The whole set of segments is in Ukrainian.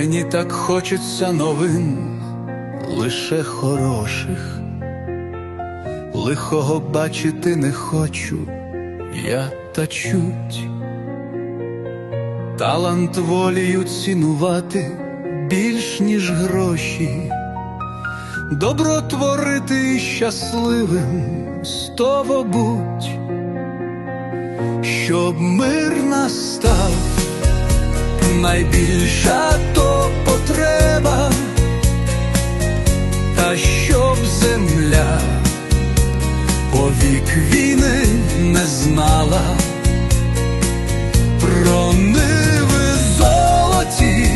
Мені так хочеться новин, лише хороших, лихого бачити не хочу, я та чуть. Талант волію цінувати більш ніж гроші, добро творити і щасливим з того будь, щоб мир настав найбільша то потреба, та щоб земля повік війни не знала, про ниви золоті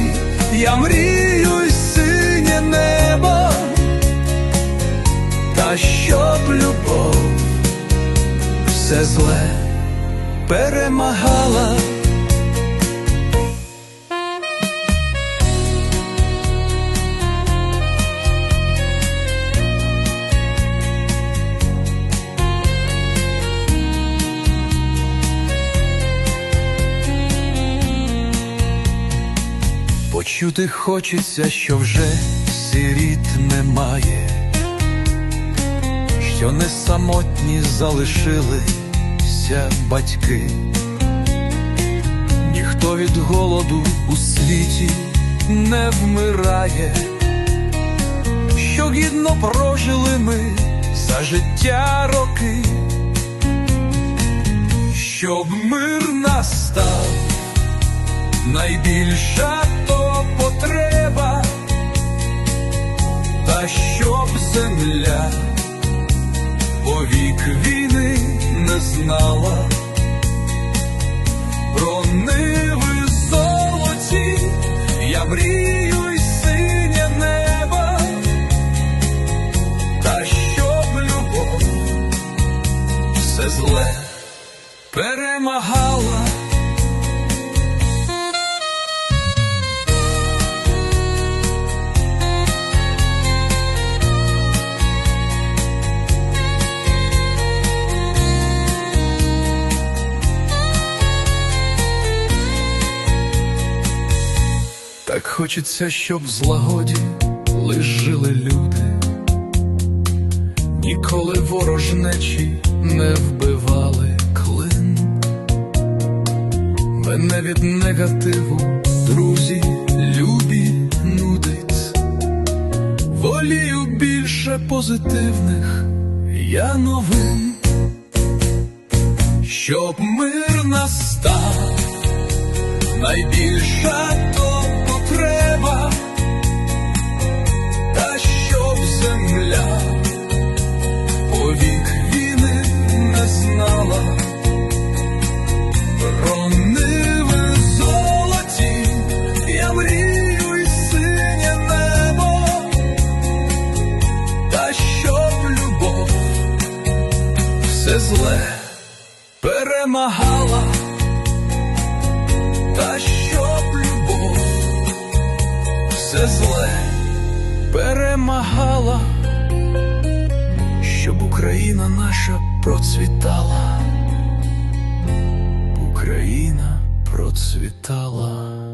я мрію й синє небо, та щоб любов все зле перемагала. Почути хочеться, що вже сиріт немає, що не самотні залишилися батьки, ніхто від голоду у світі не вмирає, що гідно прожили ми за життя роки, щоб мир настав найбільша та щоб земля повік війни не знала, про ниви золоті я мрію й синє небо, та щоб любов все зле перемагала. Хочеться, щоб в злагоді лиш жили люди, ніколи ворожнечі не вбивали клин. Мене від негативу, друзі, любі нудить, волію більше позитивних я новин, щоб мир настав найбільша зле перемагала. Та щоб любов все зле перемагала, щоб Україна наша процвітала, Україна процвітала.